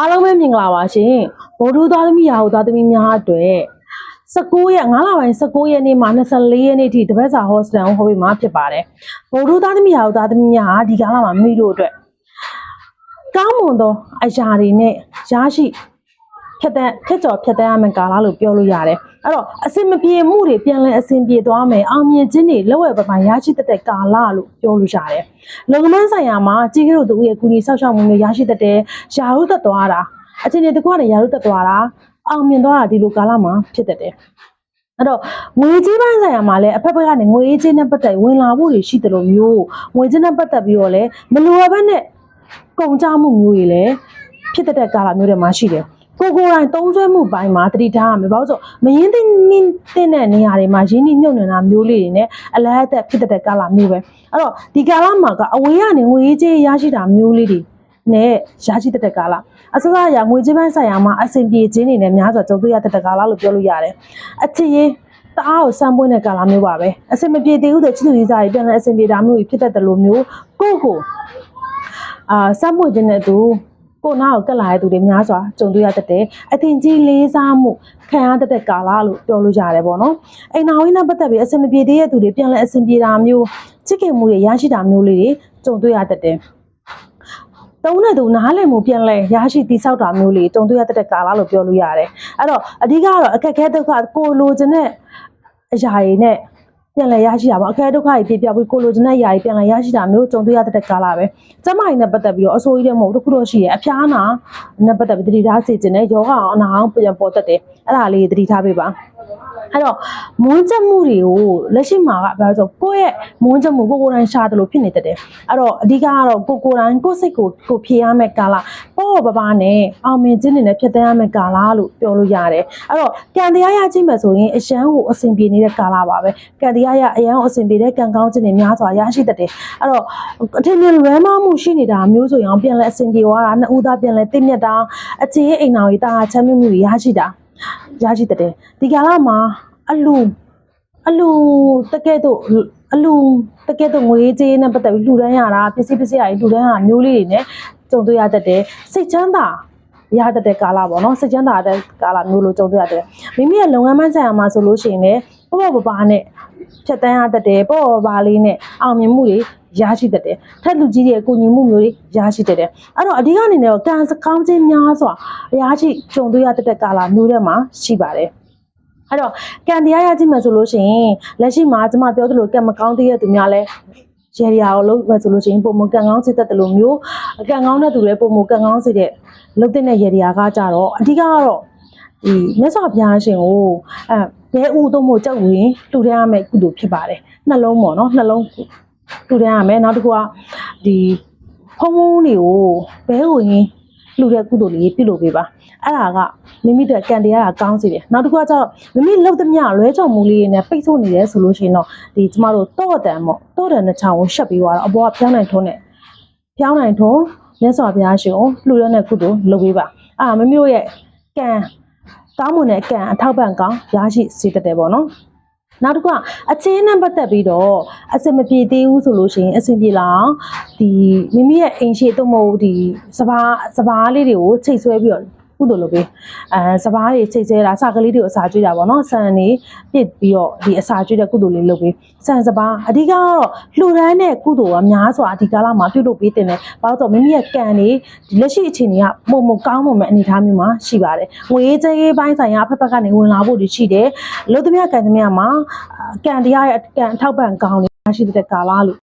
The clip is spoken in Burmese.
အားလုံးပဲမင်္ဂလာပါရှင်ဗုဒ္ဓသားသမီးရာဟုသားသမီးများအတွက်19ရက်9လပိုင်း19ရက်နေ့မှ24ရက်နေ့ထိတပတ်စာဟောစတန်ကိုဟောပေးမှာဖြစ်ပါတယ်ဗုဒ္ဓသားသမီးရာဟုသားသမီးများဟာဒီကာလမှာမိတို့အတွက်ကောင်းမွန်သောအရာတွေနဲ့ရရှိဖြတ်တန်းဖြတ်ကျော်ဖြတ်တန်းရမယ့်ကာလလို့ပြောလို့ရတယ် အဲ့တော့အစင်မပြေမှုတွေပြန်လဲအစင်ပြေသွားမယ်အောင်မြင်ခြင်းတွေလက်ဝဲပပိုင်းရရှိတတ်တဲ့ကာလလို့ပြောလို့ရတယ်လုံကမန်းဆိုင်ရာမှာကြီးကတို့သူရဲ့ကုညီဆောက်ရှောက်မှုမျိုးရရှိတတ်တဲ့ယာရုသက်သွားတာအချိန်တွေတကွနဲ့ယာရုသက်သွားတာအောင်မြင်သွားတာဒီလိုကာလမှာဖြစ်တတ်တယ်အဲ့တော့ငွေကြေးပိုင်းဆိုင်ရာမှာလည်းအဖက်ဖက်ကနေငွေကြေးနဲ့ပတ်သက်ဝင်လာဖို့တွေရှိတယ်လို့မျိုးငွေကြေးနဲ့ပတ်သက်ပြီးတော့လည်းမလိုအပ်ဘဲနဲ့ကုန်ကြမှုမျိုးတွေလည်းဖြစ်တတ်တဲ့ကာလမျိုးတွေမှာရှိတယ် ကိုကိုယ်တိုင်သုံးဆွဲမှုပိုင်းမှာတတိထားရမယ်ဘာလို့လဲဆိုတော့မရင်းသိနင်းတဲ့နေရာတွေမှာရင်းနှီးမြုပ်နှံတာမျိုးလေးတွေနဲ့အလားအသက်ဖြစ်တတ်တဲ့ကာလမျိုးပဲအဲ့တော့ဒီကာလမှာကအဝေးကနေငွေကြေးရရှိတာမျိုးလေးတွေနဲ့ရရှိတတ်တဲ့ကာလအစစအရာငွေကြေးပိုင်းဆိုင်ရာမှာအဆင်ပြေခြင်းတွေနဲ့များစွာကြုံတွေ့ရတတ်တဲ့ကာလလို့ပြောလို့ရတယ်အချစ်ရေးတအားကိုစမ်းပွင့်တဲ့ကာလမျိုးပါပဲအဆင်မပြေသေးဘူးတဲ့ချစ်သူရေးစားတွေပြန်လဲအဆင်ပြေတာမျိုးကြီးဖြစ်တတ်တယ်လို့မျိုးကိုယ့်ကိုယ်အာစမ်းပွင့်ခြင်းနဲ့သူ ကိုယ်နာကိုကက်လာတဲ့သူတွေများစွာကြုံတွေ့ရတတ်တယ်အထင်ကြီးလေးစားမှုခံရတတ်တဲ့ကာလလို့ပြောလို့ရတယ်ပေါ့နော်အိမ်နာဝင်းနဲ့ပတ်သက်ပြီးအဆင်မပြေသေးတဲ့သူတွေပြန်လဲအဆင်ပြေတာမျိုးချစ်ခင်မှုတွေရရှိတာမျိုးလေးတွေကြုံတွေ့ရတတ်တယ်တုံးတဲ့သူနားလည်မှုပြန်လဲရရှိတိဆောက်တာမျိုးလေးကြုံတွေ့ရတတ်တဲ့ကာလလို့ပြောလို့ရတယ်အဲ့တော့အဓိကကတော့အခက်အခဲဒုက္ခကိုလိုချင်တဲ့အရာတွေနဲ့ ပြန်လဲရရှိတာပေါ့အခက်ဒုက္ခတွေပြပြပြီးကိုလိုချင်တဲ့အရာတွေပြန်လဲရရှိတာမျိုးကြုံတွေ့ရတတ်တဲ့ကာလပဲကျမကြီးနဲ့ပတ်သက်ပြီးတော့အဆိုးကြီးတဲ့မဟုတ်ဘူးတစ်ခုတော့ရှိရအဖျားနာနဲ့ပတ်သက်ပြီးတတိထားစေခြင်းနဲ့ယောဂအောင်အနာအောင်ပြန်ပေါ်တတ်တယ်အဲ့ဒါလေးတတိထားပေးပါ အဲ့တော့မွန်းချက်မှုတွေကိုလက်ရှိမှာကဘာလို့ဆိုကိုယ့်ရဲ့မွန်းချက်မှုကိုကိုယ်တိုင်ရှာတယ်လို့ဖြစ်နေတတ်တယ်အဲ့တော့အဓိကကတော့ကိုကိုယ်တိုင်ကိုယ့်စိတ်ကိုကိုဖြေရမယ့်ကာလပေါ့ပပနဲ့အောင်မြင်ခြင်းတွေနဲ့ဖြစ်တန်းရမယ့်ကာလလို့ပြောလို့ရတယ်အဲ့တော့ကံတရားရခြင်းပဲဆိုရင်အရန်ကိုအဆင်ပြေနေတဲ့ကာလပါပဲကံတရားရအရန်ကိုအဆင်ပြေတဲ့ကံကောင်းခြင်းတွေများစွာရရှိတတ်တယ်အဲ့တော့အထင်မြင်လွဲမှားမှုရှိနေတာမျိုးဆိုရင်အောင်ပြန်လဲအဆင်ပြေသွားတာနှစ်ဦးသားပြန်လဲသိမြတ်တာအခြေအိမ်တော်ကြီးတာချမ်းမြေ့မှုတွေရရှိတာ ရရှိတတ်တယ်ဒီကာလမှာအလူအလူတကယ်တော့အလူတကယ်တော့ငွေကြေးနဲ့ပတ်သက်ပြီးလှူဒန်းရတာပစ္စည်းပစ္စည်းအရာတွေလှူဒန်းရတာမျိုးလေးတွေနဲ့ကြုံတွေ့ရတတ်တယ်စိတ်ချမ်းသာရတတ်တဲ့ကာလပေါ့နော်စိတ်ချမ်းသာတဲ့ကာလမျိုးလိုကြုံတွေ့ရတယ်မိမိရဲ့လုပ်ငန်းမှဆိုင်ရာမှာဆိုလို့ရှိရင်လည်း ပေါ့ပေါ့ပါပါနဲ့ဖြတ်တန်းရတတ်တယ်ပေါ့ပေါ့ပါလေးနဲ့အောင်မြင်မှုတွေရရှိတတ်တယ်ထက်လူကြီးတွေအကူအညီမှုမျိုးတွေရရှိတတ်တယ်အဲ့တော့အဓိကအနေနဲ့တော့ကံစကောင်းခြင်းများစွာအရာရှိကြုံတွေ့ရတတ်တဲ့ကာလမျိုးတွေမှာရှိပါတယ်အဲ့တော့ကံတရားရကြည့်မယ်ဆိုလို့ရှိရင်လက်ရှိမှာကျွန်မပြောသလိုကံမကောင်းသေးတဲ့သူများလဲရေရီယာကိုလုပ်မယ်ဆိုလို့ရှိရင်ပုံမကံကောင်းစေတတ်တယ်လို့မျိုးကံကောင်းတဲ့သူလည်းပုံမကံကောင်းစေတဲ့လုပ်တဲ့ရေရီယာကကြတော့အဓိကကတော့ဒီမြတ်စွာဘုရားရှင်ကိုအဲ ဘဲဥသုံးဖို့ကြောက်ဝင်လှူဒန်းရမယ့်ကုသိုလ်ဖြစ်ပါတယ်နှလုံးပေါ့နော်နှလုံးလှူဒန်းရမယ်နောက်တစ်ခုကဒီဖုံးဖုံးတွေကိုဘဲကိုရင်လှူတဲ့ကုသိုလ်လေးပြုလုပ်ပေးပါအဲ့ဒါကမိမိတို့ကံတရားကကောင်းစေတယ်နောက်တစ်ခုကကျတော့မိမိလှုပ်သမျှလွဲချော်မှုလေးတွေနဲ့ပိတ်ဆို့နေတယ်ဆိုလို့ရှိရင်တော့ဒီကျမတို့တော့တန်ပေါ့တော့တန်တဲ့ချောင်းကိုရှက်ပြီးသွားတော့အပေါ်ကဖျောင်းနိုင်ထုံးနဲ့ဖျောင်းနိုင်ထုံးမြတ်စွာဘုရားရှင်ကိုလှူရတဲ့ကုသိုလ်လုပ်ပေးပါအာမိမိတို့ရဲ့ကံ ကောင်းမွန်တဲ့ကံအထောက်ပံ့ကောင်းရရှိစေတတ်တယ်ပေါ့နော်နောက်တစ်ခုကအချင်းနဲ့ပတ်သက်ပြီးတော့အစင်မပြေသေးဘူးဆိုလို့ရှိရင်အစင်ပြေလာအောင်ဒီမိမိရဲ့အိမ်ရှိတော့မဟုတ်ဒီစပားစပားလေးတွေကိုချိတ်ဆွဲပြီးတော့ ကုသိုလ်လုပ်ပေးအဲစပားတွေချိတ်ဆွဲတာစကလေးတွေကိုအစာကျွေးတာပေါ့နော်ဆန်နေပြစ်ပြီးတော့ဒီအစာကျွေးတဲ့ကုသိုလ်လေးလုပ်ပေးဆန်စပားအဓိကကတော့လှူဒန်းတဲ့ကုသိုလ်ကများစွာဒီကာလမှာပြုလုပ်ပေးတင်တယ်ဘာလို့ဆိုတော့မိမိရဲ့ကံတွေဒီလက်ရှိအခြေအနေကပုံမကောင်းမှုမဲ့အနေအထားမျိုးမှာရှိပါတယ်ငွေကြေးပိုင်းဆိုင်ရာဖက်ဖက်ကနေဝင်လာဖို့ရှိတယ်လို့သမျှကံသမျှမှာကံတရားရဲ့ကံအထောက်ပံ့ကောင်းတွေရှိတဲ့ကာလလို့